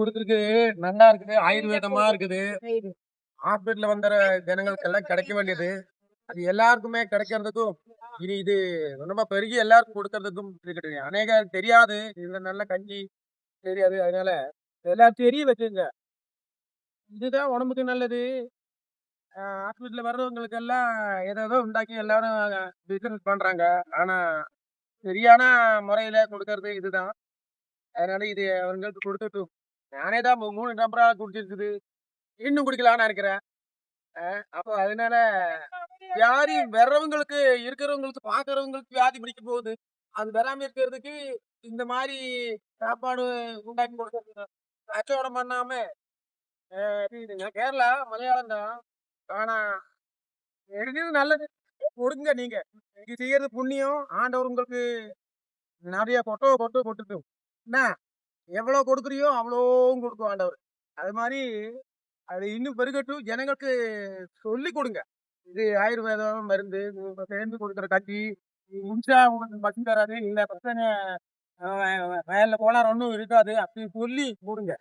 கொடுத்துருக்கு. நல்லா இருக்குது. ஆயுர்வேதமா இருக்குது. ஹாஸ்பிட்டல்ல வந்த ஜனங்களுக்கு எல்லாம் கிடைக்க வேண்டியது. அது எல்லாருக்குமே கிடைக்கிறதுக்கும் இனி இது ரொம்ப பெருகி எல்லாருக்கும் கொடுக்கறதுக்கும் இருக்கட்டும் அநேக தெரியாது. இதுல நல்ல கஞ்சி தெரியாது. அதனால எல்லாரும் தெரிய வச்சுங்க. இதுதான் உடம்புக்கு நல்லது. ஹாஸ்பிட்டல்ல வர்றவங்களுக்கு எல்லாம் ஏதோ உண்டாக்கி எல்லாரும் பிசினஸ் பண்றாங்க. ஆனா சரியான முறையில கொடுக்கறது இதுதான். அதனால இது அவங்களுக்கு கொடுத்துட்டும் நானே தான் மூணு நம்பரா குடிச்சிருக்குது. இன்னும் குடிக்கலாம்னு இருக்கிறேன் அப்போ அதனால வியாதி வர்றவங்களுக்கு இருக்கிறவங்களுக்கு பார்க்கறவங்களுக்கு வியாதி பிடிக்க போகுது. அது வராம இருக்கிறதுக்கு இந்த மாதிரி சாப்பாடு உண்டாக்கி கொடுக்கறது கச்சவடம் பண்ணாம கேரளா மலையாளம் தான். ஆனா எழுதியது நல்லது. கொடுங்க நீங்க. இது செய்யறது புண்ணியம். ஆண்டவர் உங்களுக்கு நிறைய கொட்டோ கொட்டோ கொட்டுட்டும் என்ன? எவ்வளோ கொடுக்குறியோ அவ்வளோவும் கொடுக்கும் ஆண்டவர் அது மாதிரி அது இன்னும் பெருகட்டும். ஜனங்களுக்கு சொல்லி கொடுங்க. இது ஆயுர்வேதம் மருந்து சேர்ந்து கொடுக்குற கஞ்சி முடிச்சா உங்களுக்கு பசி தராது இல்லை பிரச்சனை வயலில் கோளாறு ஒன்றும் இருக்காது அப்படி சொல்லி கொடுங்க.